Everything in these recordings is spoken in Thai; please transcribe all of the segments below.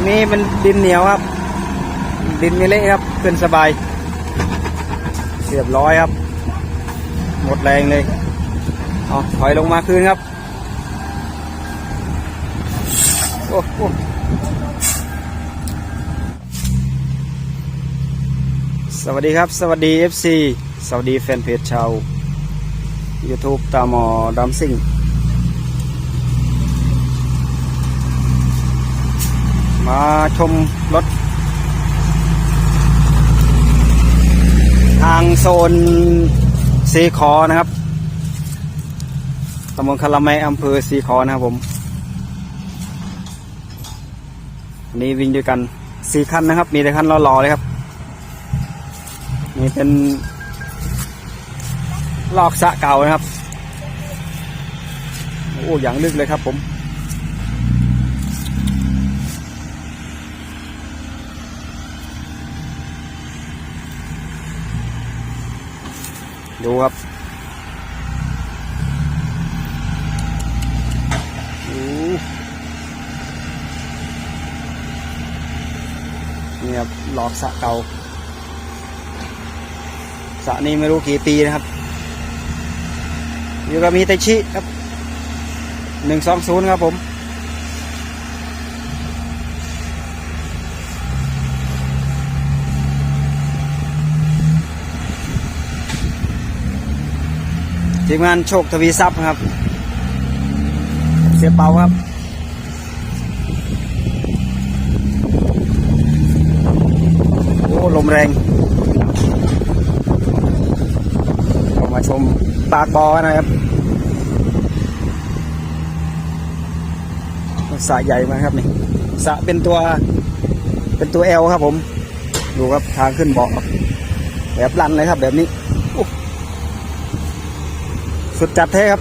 รงนี้เป็นดินเหนียวครับ ดินไม่เละครับขึ้นสบายเรียบร้อยครับ หมดแรงเลยเอาถอยลงมาคืนครับโอ้โหสวัสดีครับ สวัสดี FC สวัสดีแฟนเพจชาว YouTube ตามหมอดัมซิ่ง มาชมรถ ทางโซนสีขอนะครับตำบลคาราไมอำเภอสีขอนะครับผมวันนี้วิ่งด้วยกันสี่คันนะครับ มีแต่คันรอๆเลยครับ นี่เป็น ลอกสะเก่านะครับ โอ้อย่างลึกเลยครับผม ดูครับนี่ครับหลอกสะเก่าสะนี้ไม่รู้กี่ปีนะครับ อยู่กับมีไตชิครับหนึ่งสองศูนย์ครับผม ทีมงานโชคทวีทรัพย์ครับ เสียเปาครับโอ้ลมแรงมาชมปากบอกันนะครับสะใหญ่มากครับนี่สะเป็นตัว เป็นตัวเอลครับผม ดูครับทางขึ้นเบาะแบบลันเลยครับแบบนี้ สุดจัดเท่ครับ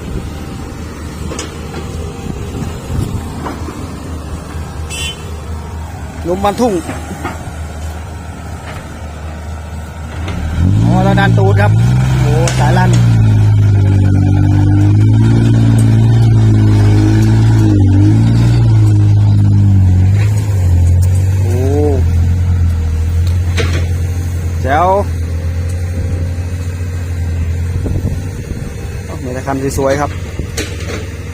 ลุมบันทุ่งอ๋อเราดันตูดครับ โอ้สายลันโอ้แจ๋ว มีแต่คันสวยๆครับ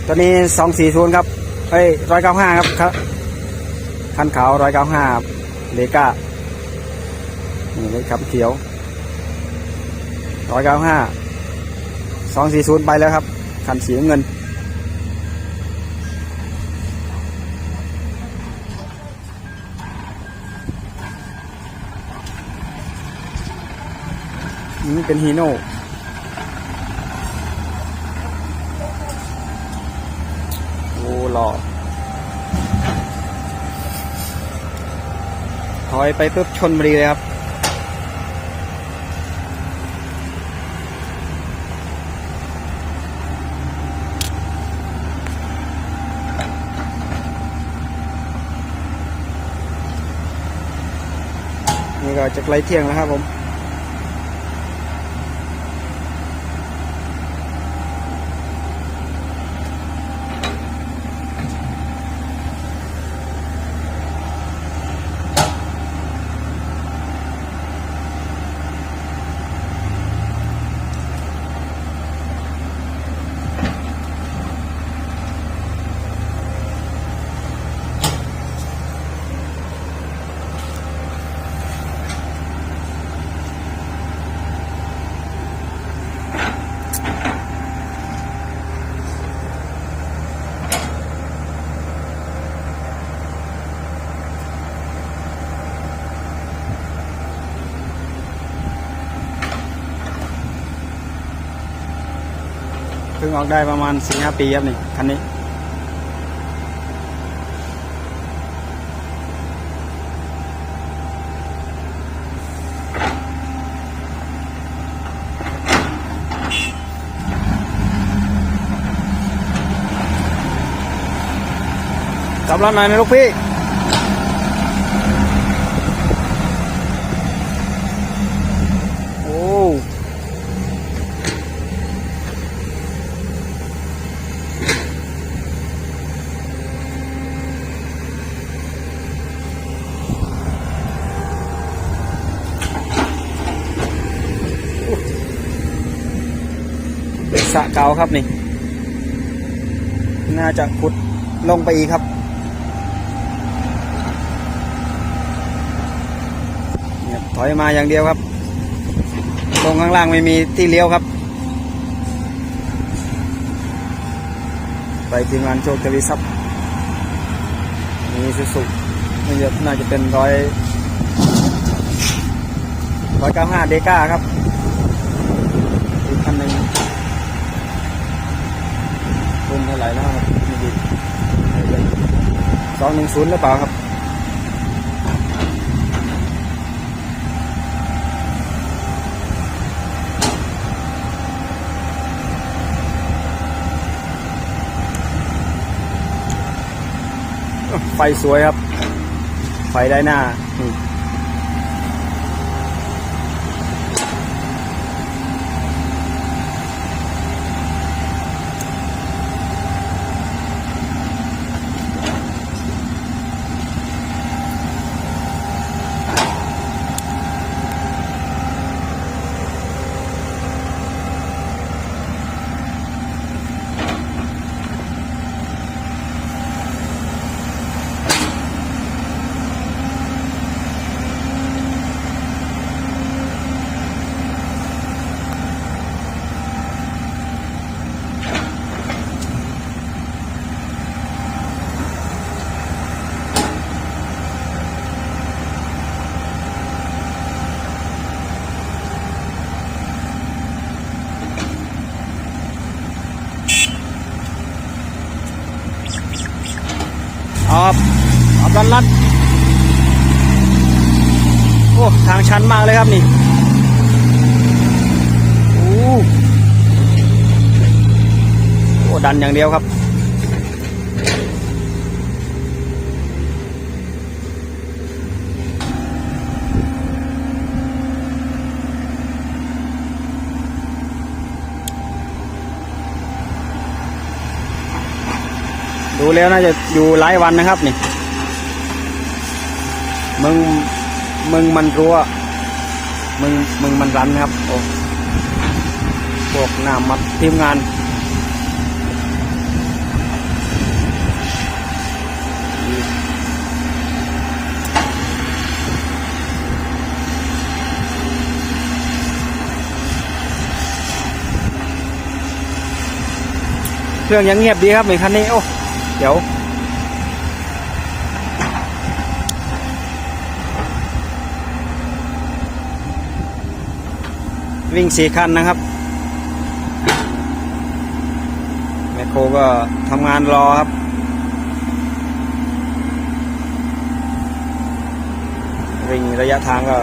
ตัวนี้สองสี่ศูนย์ครับเอ้ยร้อยเก้าห้าครับครับคันขาวร้อยเก้าห้าเลก้านี่เลยครับเขียวร้อยเก้าห้าสองสี่ศูนย์ไปแล้วครับ คันสีเงินนี่เป็นฮีโน่ โอ้หล่อถ อยไปปุ๊บชนบุรีเลยครับ นี่ก็จะไกลเที่ยงแล้วครับผม ออกได้ประมาณสี่ห้าปีครับนี่คันนี้กลับรถหน่อยนะลูกพี่ โอ้ สะเก่าครับนี่ น่าจะขุดลงไปอีกครับเนี่ยถอยมาอย่างเดียวครับ ตรงข้างล่างไม่มีที่เลี้ยวครับ ไปทีมงานโชคทวีทรัพย์มีสุสุน่าจะน่าจะเป็นร้อยร้อยเก้าห้าเดก้าครับ อีกคันหนึ่งคุณ เท่าไหร่นะครับไม่ดีสองหนึ่งศูนย์หรือเปล่าครับไฟสวยครับ ไฟได้หน้า ออบรันรันโอ้ทางชันมากเลยครับนี่โอ้โอ้ดันอย่างเดียวครับดูแล้วน่าจะอยู่หลายวันนะครับนี่ มึงมึงมันรั้วมึงมึงมันรันครับโอ้พวกหน้ามัดทีมงานเครื่องยังเงียบดีครับในคันนี้ โอ้ เดี๋ยว วิ่งสี่คันนะครับแมคโครก็ทำงานรอครับ วิ่งระยะทางก็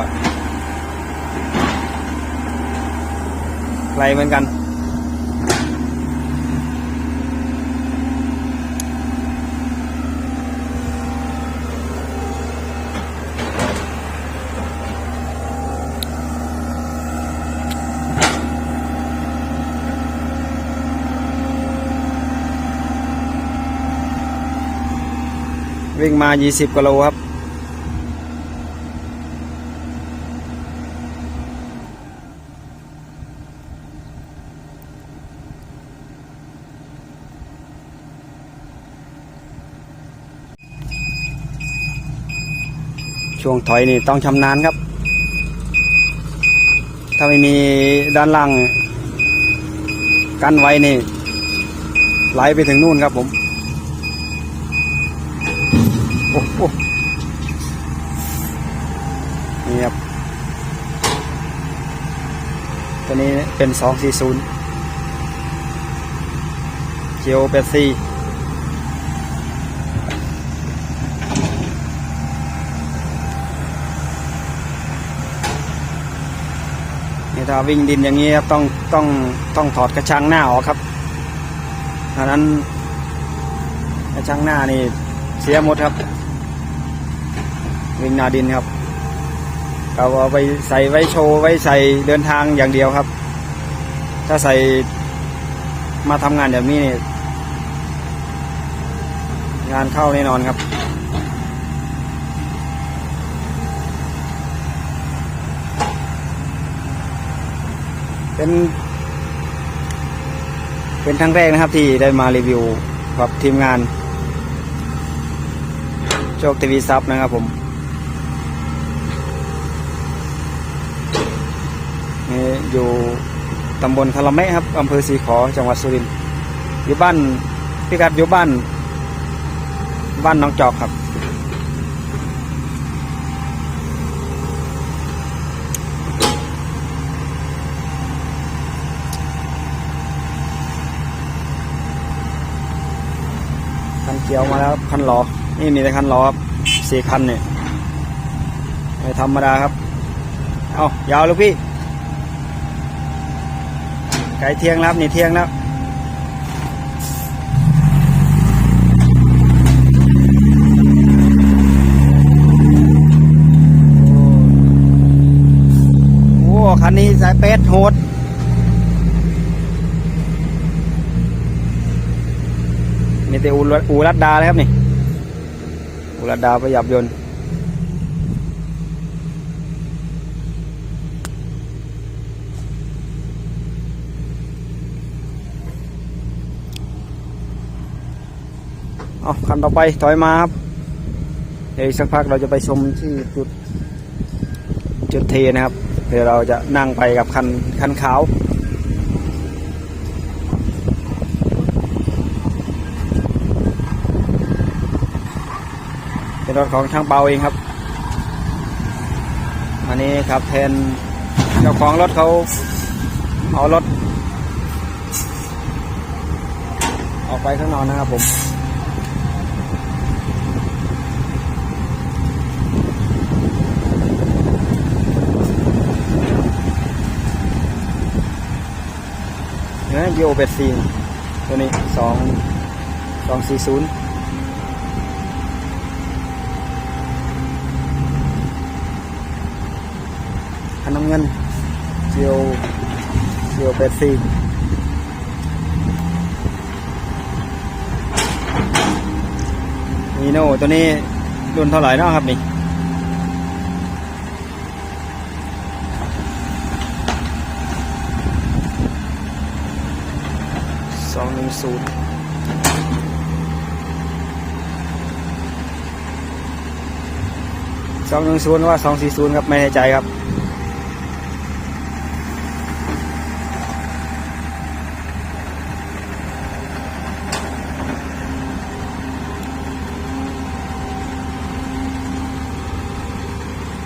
ไกลเหมือนกัน วิ่งมา 20กิโลครับ ช่วงถอยนี่ต้องชำนาญครับ ถ้าไม่มีด้านล่าง กั้นไว้นี่ไหลไปถึงนู่นครับผม โอ้โหนี่ครับ ตัวนี้เป็นสองสี่ศูนย์เกียวเป็ดซีนี่ถ้าวิ่งดินอย่างนี้ครับต้องต้องต้องถอดกระชังหน้าออกครับดังนั้นกระชังหน้านี่เสียหมดครับ วิ่งนาดินครับ เราเอาไปใส่ไว้โชว์ไว้ใส่เดินทางอย่างเดียวครับ ถ้าใส่มาทำงานแบบนี้นี่งานเข้าแน่นอนครับ เป็น เป็นครั้งแรกนะครับที่ได้มารีวิวกับทีมงาน โชคทีวีซับนะครับผมนี่ อยู่ตำบลคาราเมะครับอำเภอศรีขอจังหวัดสุรินทร์อยู่บ้านพิกัดอยู่บ้าน บ้านน้องจอกครับ คันเกียวมาแล้วคันล้อนี่มีแต่คันล้อครับสี่คันเนี่ยไม่ธรรมดาครับ เอายาวลูกพี่ ไก่เที่ยงแล้วครับนี่เที่ยงแล้วโอ้คันนี้สายเป็ดโหดนี่แต่อูรอูรัดดาเลยครับนี่ อูรัดดาประหยับยนต์ เอาคันต่อไปถอยมาครับเดี๋ยวสักพักเราจะไปชมที่จุดจุดเทนะครับเดี๋ยวเราจะนั่งไปกับคันคันขาวเป็นรถของช่างเปาเองครับ อันนี้ครับแทนเจ้าของรถเขาเอารถออกไปข้างนอกนะครับผม เนี่ยโยเป็ดซีนตัวนี้สองสองสี่ศูนย์คันน้ำเงินเจียวเจียวเป็ดซีนีโน่ตัวนี้รุ่นเท่าไหร่เนาะครับนี่ สองหนึ่งศูนย์สองหนึ่งศูนย์ว่าสองสี่ศูนย์ครับ ไม่แน่ใจครับ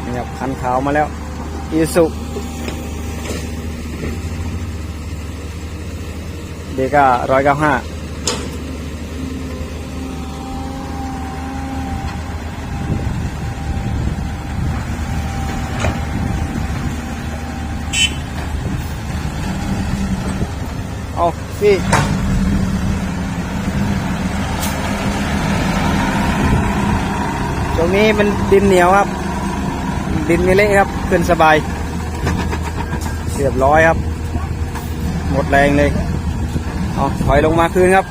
นี่ครับคันขาวมาแล้วอีสุ ดีก้าร้อยเก้าห้าเอาพี่ตรงนี้มันดินเหนียวครับ ดินไม่เละครับขึ้นสบายเรียบร้อยครับ หมดแรงเลย เอาถอยลงมาคืนครับ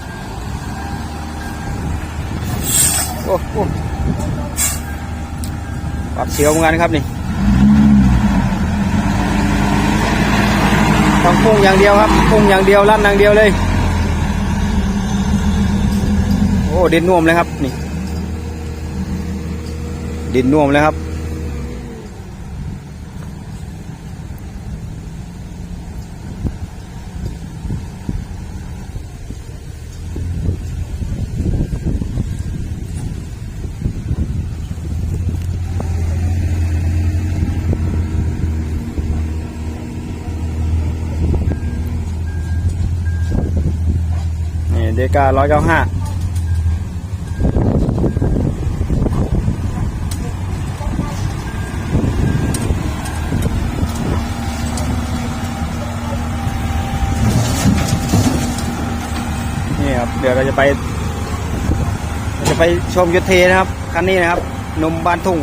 โอ้โหปัดเสียวเหมือนกันครับนี่ ต้องพุ่งอย่างเดียวครับ พุ่งอย่างเดียวลั่นอย่างเดียวเลย โอ้ดินน่วมเลยครับนี่ ดินน่วมเลยครับ นี่ เดก้าร้อยเก้าห้านี่ครับ เดี๋ยวเราจะไป จะไปชมยุทธเทนะครับ คันนี้นะครับ นมบ้านทุ่ง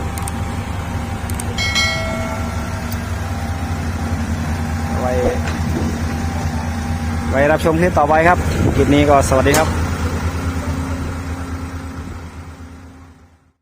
ไว้ ไว้รับชมคลิปต่อไปครับคลิปนี้ก็สวัสดีครับ